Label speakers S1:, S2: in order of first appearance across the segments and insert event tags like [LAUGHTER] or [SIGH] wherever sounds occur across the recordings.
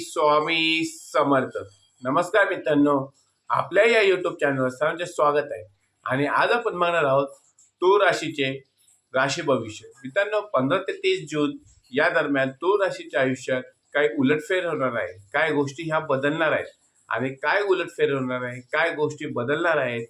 S1: स्वामी समर्थ. नमस्कार मित्रांनो. आपल्या या युट्यूब चॅनलवर सर्वांचे स्वागत आहे. आणि आज आपण बघणार आहोत तूळ राशीचे राशी भविष्य. मित्रांनो पंधरा ते तीस जून या दरम्यान तूळ राशीच्या आयुष्यात काय उलटफेर होणार आहे. काय गोष्टी ह्या बदलणार आहेत? आणि काय उलटफेर होणार आहे? काय गोष्टी बदलणार आहेत?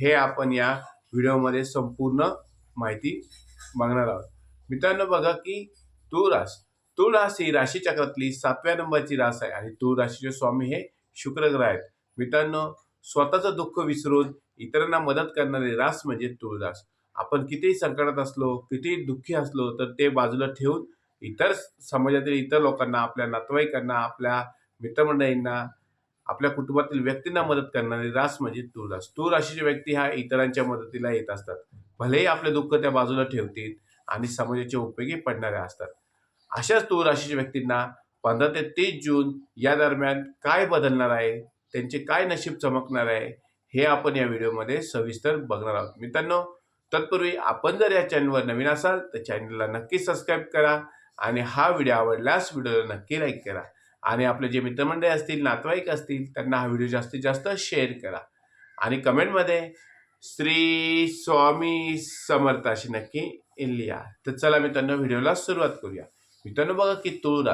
S1: हे आपण या व्हिडिओमध्ये संपूर्ण माहिती बघणार आहोत. मित्रांनो बघा की तू रास तूळ रास ही राशी चक्रातली सातव्या नंबरची रास आहे आणि तूळ राशीचे स्वामी हे शुक्र ग्रह आहेत. मित्रांनो स्वतःचं दुःख विसरून इतरांना मदत करणारी रास म्हणजे तूळ रास आपण कितीही संकटात असलो कितीही दुःखी असलो तर ते बाजूला ठेवून इतर समाजातील इतर लोकांना आपल्या नातेवाईकांना आपल्या मित्रमंडळींना आपल्या कुटुंबातील व्यक्तींना मदत करणारी रास म्हणजे तूळ रास तूळ राशीचे व्यक्ती हा इतरांच्या मदतीला येत असतात. भलेही आपले दुःख त्या बाजूला ठेवतील आणि समाजाचे उपयोगी पडणारे असतात. अशाच तूळ राशीच्या व्यक्तींना पंधरा ते तीस जून या दरम्यान काय बदलणार आहे त्यांचे काय नशीब चमकणार आहे हे आपण या व्हिडिओमध्ये सविस्तर बघणार आहोत. मित्रांनो तत्पूर्वी आपण जर या चॅनलवर नवीन असाल तर चॅनलला नक्की सबस्क्राईब करा आणि हा व्हिडिओ आवडल्यास व्हिडिओला नक्की लाईक करा आणि आपले जे मित्रमंडळी असतील नातेवाईक असतील त्यांना हा व्हिडिओ जास्तीत जास्त शेअर करा आणि कमेंटमध्ये श्री स्वामी समर्थ अशी नक्की लिहा. तर चला मित्रांनो व्हिडिओला सुरुवात करूया. मित्रांनो बघा की तुळ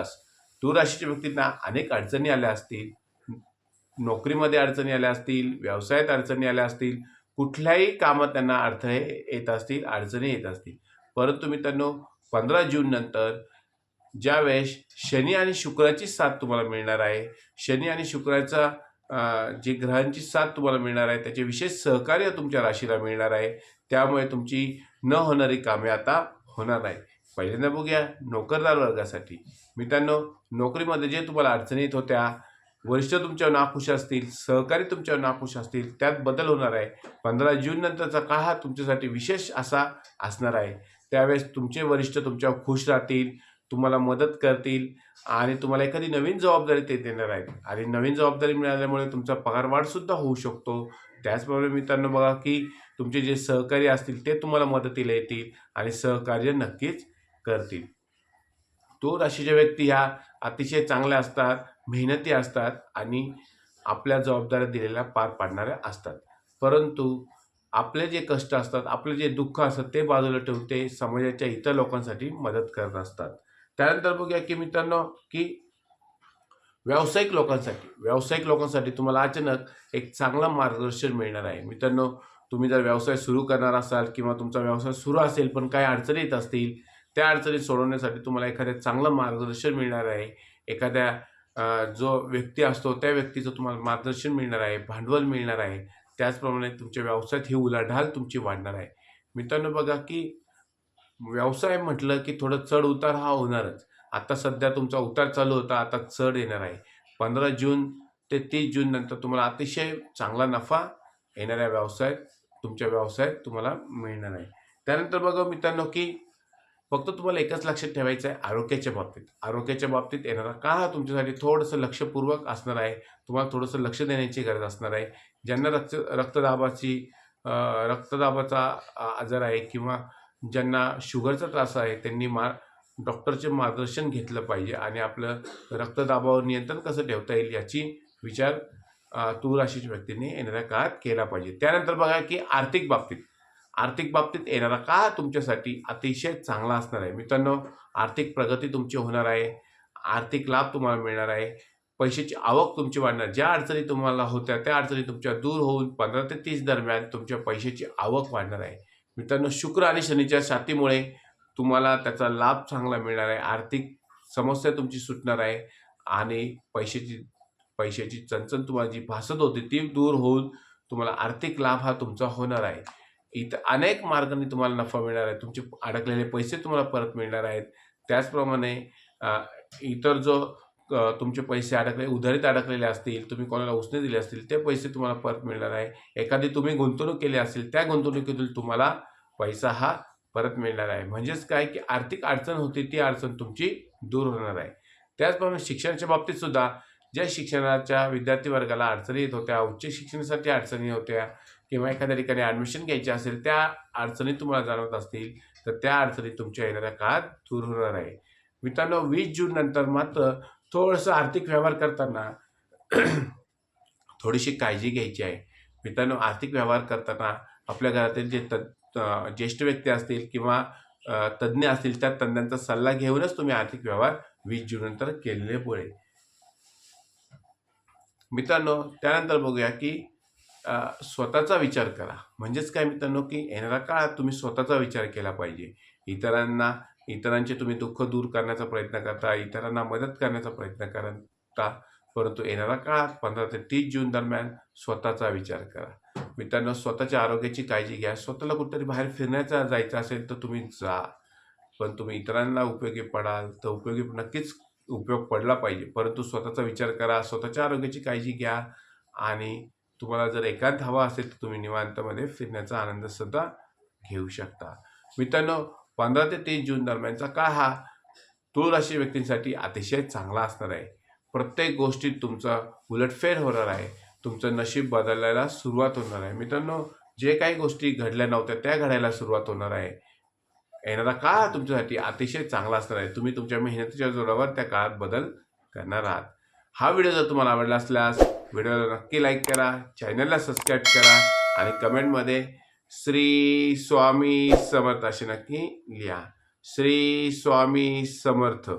S1: तूळ राशीच्या व्यक्तींना अनेक अडचणी आल्या असतील. नोकरीमध्ये अडचणी आल्या असतील व्यवसायात अडचणी आल्या असतील कुठल्याही कामात त्यांना अडथळे येत असतील अडचणी येत असतील. परंतु मित्रांनो पंधरा जून नंतर ज्यावेळेस शनी आणि शुक्राची साथ तुम्हाला मिळणार आहे शनी आणि शुक्राचा जे जी ग्रहांची साथ तुम्हाला मिळणार आहे त्याचे विशेष सहकार्य तुमच्या राशीला मिळणार आहे. त्यामुळे तुमची न होणारी कामे आता होणार नाही. पहिल्यांदा बघूया नोकरदार वर्गासाठी. मित्रांनो नोकरीमध्ये जे तुम्हाला अडचणी येत होत्या वरिष्ठ तुमच्यावर नाखुश असतील सहकारी तुमच्यावर नाखुश असतील त्यात बदल होणार आहे. पंधरा जून नंतरचा काळ हा तुमच्यासाठी विशेष असा असणार आहे. त्यावेळेस तुमचे वरिष्ठ तुमच्यावर खुश राहतील तुम्हाला मदत करतील आणि तुम्हाला एखादी नवीन जबाबदारी ते देणार आहेत. आणि नवीन जबाबदारी मिळाल्यामुळे तुमचा पगारवाढसुद्धा होऊ शकतो. त्याचप्रमाणे मित्रांनो बघा की तुमचे जे सहकारी असतील ते तुम्हाला मदतीला येतील आणि सहकार्य नक्कीच करतील. तो राशीच्या व्यक्ती ह्या अतिशय चांगल्या असतात मेहनती असतात आणि आपल्या जबाबदाऱ्या दिलेल्या पार पाडणाऱ्या असतात. परंतु आपले जे कष्ट असतात आपले जे दुःख असतात ते बाजूला ठेवून ते समाजाच्या इतर लोकांसाठी मदत करत असतात. त्यानंतर बघूया की मित्रांनो की व्यावसायिक लोकांसाठी व्यावसायिक लोकांसाठी तुम्हाला अचानक एक चांगला मार्गदर्शन मिळणार आहे. मित्रांनो तुम्ही जर व्यवसाय सुरू करणार असाल किंवा तुमचा व्यवसाय सुरू असेल पण काही अडचणी येत असतील त्या अडचणी सोडवण्यासाठी तुम्हाला एखाद्या चांगलं मार्गदर्शन मिळणार आहे. एखाद्या जो व्यक्ती असतो त्या व्यक्तीचं तुम्हाला मार्गदर्शन मिळणार आहे भांडवल मिळणार आहे. त्याचप्रमाणे तुमच्या व्यवसायात ही उलाढाल तुमची वाढणार आहे. मित्रांनो बघा की व्यवसाय म्हटलं की थोडं चढ उतार हा होणारच. आता सध्या तुमचा उतार चालू होता आता चढ येणार आहे. पंधरा जून ते तीस जून नंतर तुम्हाला अतिशय चांगला नफा येणाऱ्या व्यवसायात तुमच्या व्यवसायात तुम्हाला मिळणार आहे. त्यानंतर बघा मित्रांनो की फक्त तुम्हाला एकच लक्षात ठेवायचं आहे आरोग्याच्या बाबतीत. आरोग्याच्या बाबतीत येणारा काळ हा तुमच्यासाठी थोडंसं लक्षपूर्वक असणार आहे. तुम्हाला थोडंसं लक्ष देण्याची गरज असणार आहे. ज्यांना रक्त रक्तदाबाची रक्तदाबाचा आजार आहे किंवा ज्यांना शुगरचा त्रास आहे त्यांनी मा डॉक्टरचे मार्गदर्शन घेतलं पाहिजे आणि आपलं रक्तदाबावर नियंत्रण कसं ठेवता येईल याची विचार तू राशीच्या व्यक्तींनी येणाऱ्या काळात केला पाहिजे. त्यानंतर बघा की आर्थिक बाबतीत. आर्थिक बाबतीत येणारा काळ तुमच्यासाठी अतिशय चांगला असणार आहे. मित्रांनो आर्थिक प्रगती तुमची होणार आहे. आर्थिक लाभ तुम्हाला मिळणार आहे. पैशाची आवक तुमची वाढणार. ज्या अडचणी तुम्हाला होत्या त्या अडचणी तुमच्या दूर होऊन पंधरा ते तीस दरम्यान तुमच्या पैशाची आवक वाढणार आहे. मित्रांनो शुक्र आणि शनीच्या साथीमुळे तुम्हाला त्याचा लाभ चांगला मिळणार आहे. आर्थिक समस्या तुमची सुटणार आहे आणि पैशाची पैशाची चणचण तुम्हाला जी भासत होती ती दूर होऊन तुम्हाला आर्थिक लाभ हा तुमचा होणार आहे. इथं अनेक मार्गांनी तुम्हाला नफा मिळणार आहे. तुमचे अडकलेले पैसे तुम्हाला परत मिळणार आहेत. त्याचप्रमाणे इतर जो तुमचे पैसे अडकले उधारीत अडकलेले असतील तुम्ही कोणाला उसने दिले असतील ते पैसे तुम्हाला परत मिळणार आहे. एखादी तुम्ही गुंतवणूक केली असेल त्या गुंतवणुकीतून तुम्हाला पैसा हा परत मिळणार आहे. म्हणजेच काय की आर्थिक अडचण होती ती अडचण तुमची दूर होणार आहे. त्याचप्रमाणे शिक्षणाच्या बाबतीत सुद्धा ज्या शिक्षणाच्या विद्यार्थी वर्गाला अडचणी येत होत्या उच्च शिक्षणासाठी अडचणी होत्या किंवा एखाद्या ठिकाणी ॲडमिशन घ्यायची असेल त्या अडचणी तुम्हाला जाणवत असतील तर त्या अडचणी तुमच्या येणाऱ्या काळात दूर होणार आहे. मित्रांनो वीस जून नंतर मात्र थोडंसं आर्थिक व्यवहार करताना [CLEARS THROAT] थोडीशी काळजी घ्यायची आहे. मित्रांनो आर्थिक व्यवहार करताना आपल्या घरातील जे त ज्येष्ठ व्यक्ती असतील किंवा तज्ज्ञ असतील त्या तज्ज्ञांचा सल्ला घेऊनच तुम्ही आर्थिक व्यवहार वीस जूननंतर केलेले पुढे. मित्रांनो त्यानंतर बघूया की स्वतःचा विचार करा. म्हणजेच काय मित्रांनो की येणाऱ्या काळात तुम्ही स्वतःचा विचार केला पाहिजे. इतरांना इतरांचे तुम्ही दुःख दूर करण्याचा प्रयत्न करता इतरांना मदत करण्याचा प्रयत्न करता परंतु येणाऱ्या काळात पंधरा ते तीस जून दरम्यान स्वतःचा विचार करा. मित्रांनो स्वतःच्या आरोग्याची काळजी घ्या. स्वतःला कुठेतरी बाहेर फिरण्याचा जायचं असेल तर तुम्ही जा. पण तुम्ही इतरांना उपयोगी पडाल तर उपयोगी नक्कीच उपयोग पडला पाहिजे. परंतु स्वतःचा विचार करा. स्वतःच्या आरोग्याची काळजी घ्या आणि तुम्हाला जर एकांत हवा असेल तर तुम्ही निवांतमध्ये फिरण्याचा आनंद सुद्धा घेऊ शकता. मित्रांनो पंधरा ते तीस जून दरम्यानचा काळ हा तुळ राशी व्यक्तींसाठी अतिशय चांगला असणार आहे. प्रत्येक गोष्टीत तुमचा उलटफेर होणार आहे. तुमचं नशीब बदलायला सुरुवात होणार आहे. मित्रांनो जे काही गोष्टी घडल्या नव्हत्या त्या घडायला सुरुवात होणार आहे. येणारा काळ तुमच्यासाठी अतिशय चांगला असणार आहे. तुम्ही तुमच्या मेहनतीच्या जोरावर त्या काळात बदल करणार आहात. हा व्हिडिओ जर तुम्हाला आवडला असल्यास व्हिडिओला नक्की लाईक करा चॅनलला सबस्क्राईब करा आणि कमेंटमध्ये श्री स्वामी समर्थ असे नक्की लिहा. श्री स्वामी समर्थ.